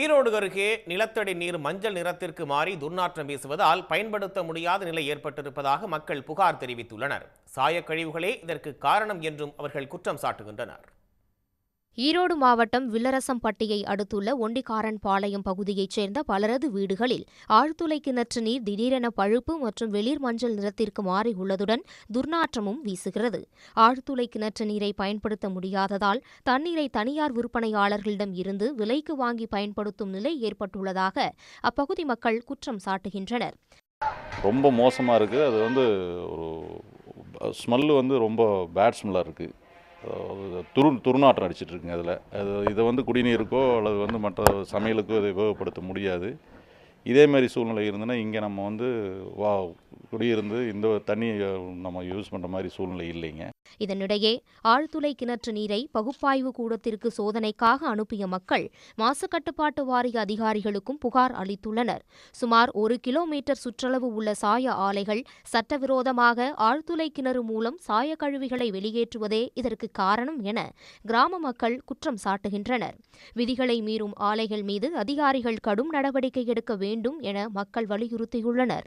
ஈரோடு அருகே நிலத்தடி நீர் மஞ்சள் நிறத்திற்கு மாறி துர்நாற்றம் வீசுவதால் பயன்படுத்த முடியாத நிலை ஏற்பட்டிருப்பதாக மக்கள் புகார் தெரிவித்துள்ளனர். சாயக்கழிவுகளே இதற்கு காரணம் என்றும் அவர்கள் குற்றம் சாட்டுகின்றனர். ஈரோடு மாவட்டம் வில்லரசம்பட்டியை அடுத்துள்ள ஒண்டிக்காரன்பாளையம் பகுதியைச் சேர்ந்த பலரது வீடுகளில் ஆழ்துளை கிணற்று நீர் திடீரென பழுப்பு மற்றும் வெளிர் மஞ்சள் நிறத்திற்கு மாறியுள்ளதுடன் துர்நாற்றமும் வீசுகிறது. ஆழ்துளை கிணற்று நீரை பயன்படுத்த முடியாததால் தண்ணீரை தனியார் விற்பனையாளர்களிடம் இருந்து விலைக்கு வாங்கி பயன்படுத்தும் நிலை ஏற்பட்டுள்ளதாக அப்பகுதி மக்கள் குற்றம் சாட்டுகின்றனர். ரொம்ப மோசமாக இருக்குது அது வந்து ஒரு ஸ்மெல்லு வந்து ரொம்ப பேட் ஸ்மெல்லாக இருக்குது துரு துர்நாற்றம் அடிச்சிட்டு இருக்குங்க அதில். அது இதை வந்து குடிநீருக்கோ அல்லது வந்து மற்ற சமையலுக்கோ இதை உபயோகப்படுத்த முடியாது. இதே மாதிரி சூழ்நிலை இருந்ததுன்னா இங்கே நம்ம வந்து வா குடியிருந்து இந்த தண்ணியை நம்ம யூஸ் பண்ணுற மாதிரி சூழ்நிலை இல்லைங்க. இதனிடையே ஆழ்துளை கிணற்று நீரை பகுப்பாய்வு கூடத்திற்கு சோதனைக்காக அனுப்பிய மக்கள் மாசு கட்டுப்பாட்டு வாரிய அதிகாரிகளுக்கும் புகார் அளித்துள்ளனர். சுமார் ஒரு கிலோமீட்டர் சுற்றளவு உள்ள சாய ஆலைகள் சட்டவிரோதமாக ஆழ்துளை கிணறு மூலம் சாய கழிவுகளை வெளியேற்றுவதே இதற்கு காரணம் என கிராம மக்கள் குற்றம் சாட்டுகின்றனர். விதிகளை மீறும் ஆலைகள் மீது அதிகாரிகள் கடும் நடவடிக்கை எடுக்க வேண்டும் என மக்கள் வலியுறுத்தியுள்ளனர்.